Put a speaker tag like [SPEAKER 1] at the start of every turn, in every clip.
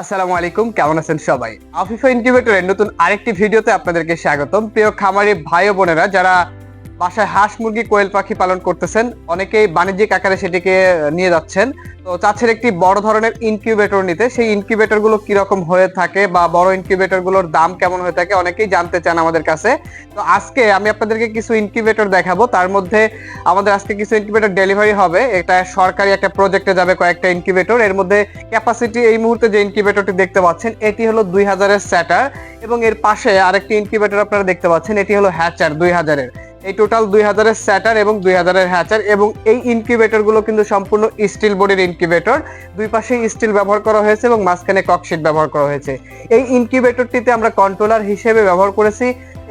[SPEAKER 1] আসসালামু আলাইকুম, কেমন আছেন সবাই? আফিফা ইনকিউবেটরের নতুন আরেকটি ভিডিওতে আপনাদেরকে স্বাগতম। প্রিয় খামারি ভাই বোনেরা, যারা বাসায় হাঁস মুরগি, কোয়েল পাখি পালন করতেছেন। অনেকেই বাণিজ্যিক আকারে সেটিকে নিয়ে যাচ্ছেন। তো চাচ্ছেন একটি বড় ধরনের ইনকিউবেটর নিতে। সেই ইনকিউবেটরগুলো কীরকম হয়ে থাকে বা বড় ইনকিউবেটরগুলোর দাম কেমন হয়ে থাকে অনেকেই জানতে চান আমাদের কাছে। তো আজকে আমি আপনাদেরকে কিছু ইনকিউবেটর দেখাবো। তার মধ্যে আমাদের আজকে কিছু ইনকিউবেটর ডেলিভারি হবে। এটা সরকারি একটা প্রজেক্টে যাবে কয়েকটা ইনকিউবেটর এর মধ্যে ক্যাপাসিটি এই মুহূর্তে যে ইনকিউবেটরটি দেখতে পাচ্ছেন, এটি হলো দুই হাজারের স্যাটার এবং এর পাশে আরেকটি ইনকিউবেটর আপনারা দেখতে পাচ্ছেন, এটি হলো হ্যাচার দুই হাজারের। এই টোটাল দুই হাজারের স্যাটার এবং দুই হাজারের হ্যাচার এবং এই ইনকিউবেটরগুলো কিন্তু সম্পূর্ণ স্টিল বডির ইনকিউবেটর দুই পাশে স্টিল ব্যবহার করা হয়েছে এবং মাঝখানে ককশিট ব্যবহার করা হয়েছে। এই ইনকিউবেটরটিতে আমরা কন্ট্রোলার হিসেবে ব্যবহার করেছি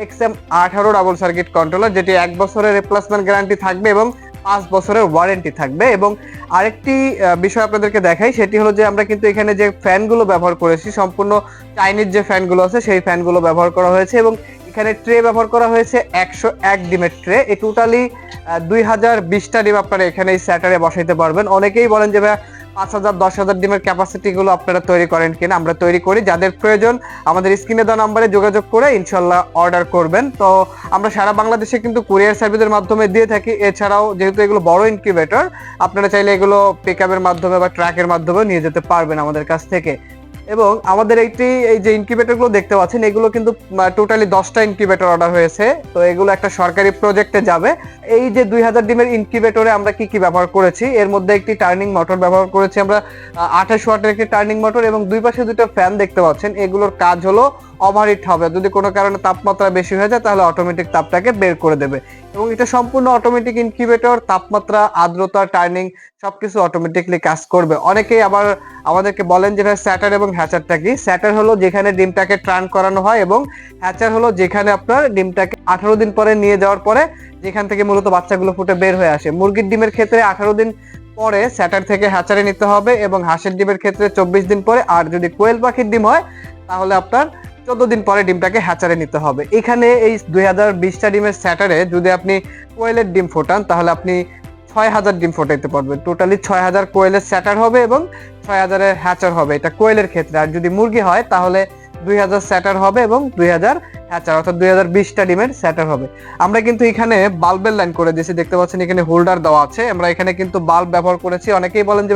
[SPEAKER 1] এক্সএম আঠারো ডাবল সার্কিট কন্ট্রোলার যেটি এক বছরের রিপ্লেসমেন্ট গ্যারান্টি থাকবে এবং পাঁচ বছরের ওয়ারেন্টি থাকবে। এবং আরেকটি বিষয় আপনাদেরকে দেখাই, সেটি হলো যে আমরা কিন্তু এখানে যে ফ্যানগুলো ব্যবহার করেছি, সম্পূর্ণ চাইনিজ যে ফ্যানগুলো আছে, সেই ফ্যানগুলো ব্যবহার করা হয়েছে এবং এখানে ট্রে ব্যবহার করা হয়েছে একশো এক ডিমের ট্রে এই টোটালি দুই হাজার বিশটা ডিম আপনারা এখানে এই স্যাটারে বসাইতে পারবেন। অনেকেই বলেন যে ভাইয়া, পাঁচ হাজার দশ হাজার ডিমের ক্যাপাসিটি গুলো আপনারা তৈরি করেন কিনা? আমরা তৈরি করি। যাদের প্রয়োজন আমাদের স্ক্রিনে দেওয়া নাম্বারে যোগাযোগ করে ইনশাল্লাহ অর্ডার করবেন। তো আমরা সারা বাংলাদেশে কিন্তু কুরিয়ার সার্ভিসের মাধ্যমে দিয়ে থাকি। এছাড়াও যেহেতু এগুলো বড় ইনকিউবেটর আপনারা চাইলে এগুলো পিক মাধ্যমে বা ট্রাকের মাধ্যমে নিয়ে যেতে পারবেন আমাদের কাছ থেকে। এবং আমাদের এইটি এই যে ইনকিউবেটরগুলো দেখতে পাচ্ছেন, এগুলো কিন্তু টোটালি দশটা ইনকিউবেটর অর্ডার হয়েছে। তো এগুলো একটা সরকারি প্রজেক্টে যাবে। এই যে দুই হাজার ডিমের ইনকিউবেটরে আমরা কি কি ব্যবহার করেছি? এর মধ্যে একটি টার্নিং মোটর ব্যবহার করেছি আমরা আঠাশ ওয়াটের একটি টার্নিং মোটর এবং দুই পাশে দুটো ফ্যান দেখতে পাচ্ছেন। এগুলোর কাজ হলো ওভারহিট হবে। যদি কোনো কারণে তাপমাত্রা বেশি হয়ে যায়, তাহলে অটোমেটিক তাপটাকে বের করে দেবে। এবং এটা সম্পূর্ণ অটোমেটিক ইনকিউবেটর তাপমাত্রা, আর্দ্রতা টার্নিং সবকিছু অটোমেটিকলি কাজ করবে। অনেকেই আবার আমাদেরকে বলেন যে ভাই, স্যাটার এবং হ্যাচারটা কি? স্যাটার হলো যেখানে ডিমটাকে ট্রান করানো হয় এবং হ্যাচার হলো যেখানে আপনার ডিমটাকে আঠারো দিন পরে নিয়ে যাওয়ার পরে যেখান থেকে মূলত বাচ্চাগুলো ফুটে বের হয়ে আসে। মুরগির ডিমের ক্ষেত্রে আঠারো দিন পরে স্যাটার থেকে হ্যাচারে নিতে হবে এবং হাঁসের ডিমের ক্ষেত্রে চব্বিশ দিন পরে, আর যদি কোয়েল পাখির ডিম হয়, তাহলে আপনার চোদ্দ দিন পরে ডিমটাকে হ্যাচারে নিতে হবে। এখানে এই দুই হাজার বিশটা ডিমের স্যাটারে যদি আপনি কোয়েলের ডিম ফোটান, তাহলে আপনি ছয় হাজার ডিম ফোটাইতে পারবেন। টোটালি ছয় হাজার কোয়েলের স্যাটার হবে এবং ছয় হাজারের হ্যাচার হবে। এটা কোয়েলের ক্ষেত্রে। আর যদি মুরগি হয়, তাহলে দুই হাজার স্যাটার হবে এবং দুই হাজার হ্যাচার অর্থাৎ দুই হাজার বিশটা ডিমের স্যাটার হবে। আমরা কিন্তু এখানে বাল্বের লাইন করে দিয়েছি। দেখতে পাচ্ছেন এখানে হোল্ডার দেওয়া আছে। আমরা এখানে কিন্তু বাল্ব ব্যবহার করেছি। অনেকেই বলেন যে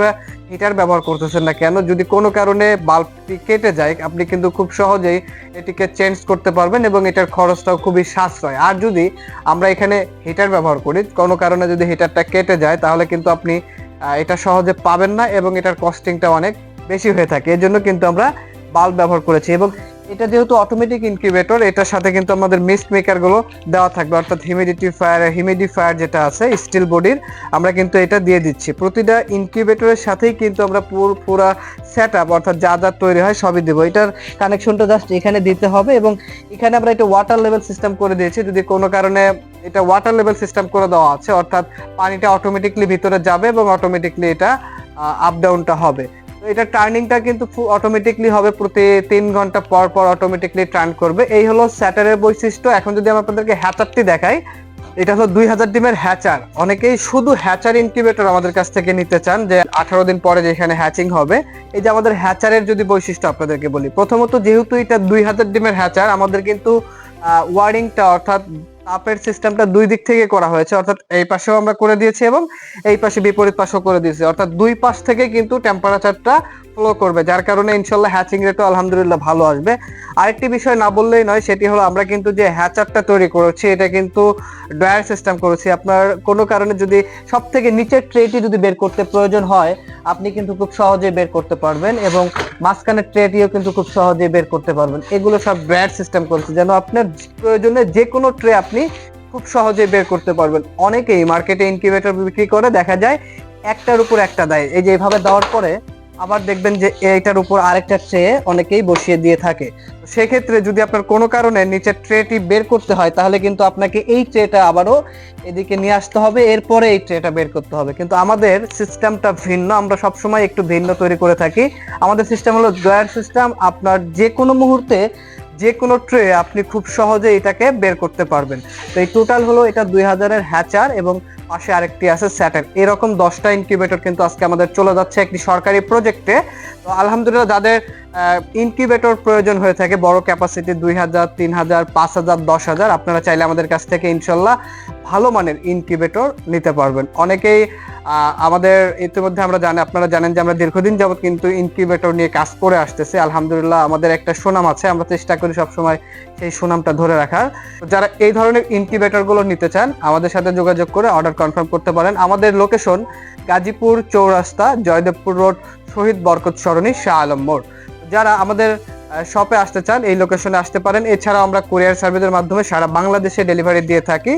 [SPEAKER 1] হিটার ব্যবহার করতেছেন না কেন? যদি কোনো কারণে বাল্বটি কেটে যায়, আপনি কিন্তু খুব সহজেই এটিকে চেঞ্জ করতে পারবেন এবং এটার খরচটাও খুবই সাশ্রয়। আর যদি আমরা এখানে হিটার ব্যবহার করি, কোনো কারণে যদি হিটারটা কেটে যায়, তাহলে কিন্তু আপনি এটা সহজে পাবেন না এবং এটার কস্টিংটা অনেক বেশি হয়ে থাকে। এর জন্য কিন্তু আমরা বাল্ব ব্যবহার করেছি এবং এটা যেহেতু অটোমেটিক ইনকিউবেটর এটার সাথে কিন্তু আমাদের মিস্ট মেকারগুলো দেওয়া থাকবে, অর্থাৎ হিউমিডিফায়ার হিউমিডিফায়ার যেটা আছে স্টিল বডির আমরা কিন্তু এটা দিয়ে দিচ্ছি। প্রতিটা ইনকিউবেটরের সাথেই কিন্তু আমরা পুরো পুরা সেট আপ অর্থাৎ যা যা তৈরি হয় সবই দেবো। এটার কানেকশনটা জাস্ট এখানে দিতে হবে এবং এখানে আমরা এটা ওয়াটার লেভেল সিস্টেম করে দিয়েছি। যদি কোনো কারণে এটা ওয়াটার লেভেল সিস্টেম করে দেওয়া আছে, অর্থাৎ পানিটা অটোমেটিকলি ভিতরে যাবে এবং অটোমেটিকলি এটা আপ ডাউনটা হবে। তো এটা টার্নিংটা কিন্তু অটোমেটিকলি হবে, প্রতি তিন ঘণ্টা পর পর অটোমেটিকলি টার্ন করবে। এই হলো স্যাটারের বৈশিষ্ট্য। এখন যদি আমি আপনাদেরকে হ্যাচারটি দেখাই, এটা হলো দুই হাজার ডিমের হ্যাচার অনেকেই শুধু হ্যাচার ইনকিউবেটর আমাদের কাছ থেকে নিতে চান, যে আঠারো দিন পরে যেখানে হ্যাচিং হবে। এই যে আমাদের হ্যাচারের যদি বৈশিষ্ট্য আপনাদেরকে বলি, প্রথমত যেহেতু এটা দুই হাজার ডিমের হ্যাচার আমাদের কিন্তু ওয়ারিংটা অর্থাৎ তাপের সিস্টেমটা দুই দিক থেকে করা হয়েছে। অর্থাৎ এই পাশেও আমরা করে দিয়েছি এবং এই পাশে বিপরীত পাশেও করে দিয়েছি। অর্থাৎ দুই পাশ থেকে কিন্তু টেম্পারেচারটা ফ্লো করবে, যার কারণে ইনশাল্লাহ হ্যাচিং রেটও আলহামদুলিল্লাহ ভালো আসবে। আরেকটি বিষয় না বললেই নয়, সেটি হলো আমরা কিন্তু যে হ্যাচারটা তৈরি করেছি, এটা কিন্তু ড্রয়ার সিস্টেম করেছি। আপনার কোনো কারণে যদি সব থেকে নিচের ট্রেটি যদি বের করতে প্রয়োজন হয়, আপনি কিন্তু খুব সহজে বের করতে পারবেন এবং মাঝখানের ট্রেটিও কিন্তু খুব সহজে বের করতে পারবেন। এগুলো সব ড্রয়ার সিস্টেম করেছি, যেন আপনার প্রয়োজনে যে কোনো ট্রে আপনি খুব সহজে বের করতে পারবেন। অনেকেই মার্কেটে ইনকিউবেটর বিক্রি করে, দেখা যায় একটার উপর একটা দেয়। এই যে এইভাবে দেওয়ার পরে আবার দেখবেন যে এইটার উপর আরেকটা ট্রে অনেকেই বসিয়ে দিয়ে থাকে। সেক্ষেত্রে যদি আপনার কোনো কারণে নিচের ট্রেটি বের করতে হয়, তাহলে কিন্তু আপনাকে এই ট্রেটা আবারও এদিকে নিয়ে আসতে হবে, এরপরে এই ট্রেটা বের করতে হবে। কিন্তু আমাদের সিস্টেমটা ভিন্ন, আমরা সবসময় একটু ভিন্ন তৈরি করে থাকি। আমাদের সিস্টেম হলো ড্রয়ার সিস্টেম, আপনার যে কোনো মুহূর্তে যে কোনো ট্রে আপনি খুব সহজে এটাকে বের করতে পারবেন। তো এই টোটাল হলো এটা দুই হাজারের হ্যাচার এবং পাশে আরেকটি আছে স্যাটার এরকম দশটা ইনকিউবেটর কিন্তু আজকে আমাদের চলে যাচ্ছে একটি সরকারি প্রজেক্টে তো আলহামদুলিল্লাহ যাদের ইনকিউবেটর প্রয়োজন হয়ে থাকে, বড় ক্যাপাসিটি দুই হাজার, তিন হাজার, পাঁচ হাজার, দশ হাজার, আপনারা চাইলে আমাদের কাছ থেকে ইনশাল্লাহ ভালো মানের ইনকিউবেটর নিতে পারবেন। অনেকেই আমাদের ইতিমধ্যে আমরা জানি, আপনারা জানেন যে আমরা দীর্ঘদিন যাবত কিন্তু ইনকিউবেটর নিয়ে কাজ করে আসতেছি। আলহামদুলিল্লাহ আমাদের একটা সুনাম আছে। আমরা চেষ্টা করি সবসময় সেই সুনামটা ধরে রাখার। যারা এই ধরনের ইনকিউবেটরগুলো নিতে চান, আমাদের সাথে যোগাযোগ করে অর্ডার কনফার্ম করতে পারেন। আমাদের লোকেশন গাজীপুর চৌরাস্তা, জয়দেবপুর রোড শহীদ বরকত সরণি, শাহ আলম মোড়। যারা আমাদের শপে আসতে চান, এই লোকেশনে আসতে পারেন। এছাড়াও আমরা কুরিয়ার সার্ভিসের মাধ্যমে সারা বাংলাদেশে ডেলিভারি দিয়ে থাকি।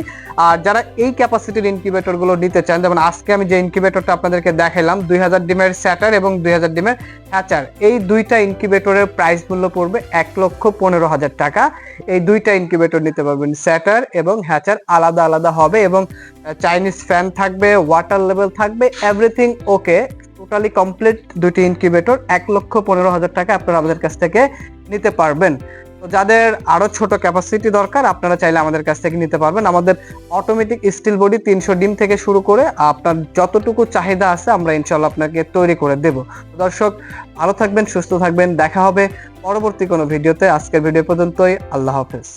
[SPEAKER 1] আর যারা এই ক্যাপাসিটির ইনকিউবেটরগুলো নিতে চান, যেমন আজকে আমি যে ইনকিউবেটরটা আপনাদেরকে দেখালাম দুই হাজার ডিমের স্যাটার এবং দুই হাজার ডিমের হ্যাচার এই দুইটা ইনকিউবেটরের প্রাইস মূল্য পড়বে এক লক্ষ পনেরো হাজার টাকা। এই দুইটা ইনকিউবেটর নিতে পারবেন স্যাটার এবং হ্যাচার আলাদা আলাদা হবে এবং চাইনিজ ফ্যান থাকবে ওয়াটার লেভেল থাকবে এভরিথিং ওকে টোটালি কমপ্লিট দুটি ইনকিউবেটর এক লক্ষ পনেরো হাজার টাকা আপনারা আমাদের কাছ থেকে নিতে পারবেন। তো যাদের আরও ছোট ক্যাপাসিটি দরকার, আপনারা চাইলে আমাদের কাছ থেকে নিতে পারবেন। আমাদের অটোমেটিক স্টিল বডি তিনশো ডিম থেকে শুরু করে আপনার যতটুকু চাহিদা আছে আমরা ইনশাল্লাহ আপনাকে তৈরি করে দেব। দর্শক, ভালো থাকবেন, সুস্থ থাকবেন। দেখা হবে পরবর্তী কোনো ভিডিওতে। আজকের ভিডিও পর্যন্তই। আল্লাহ হাফেজ।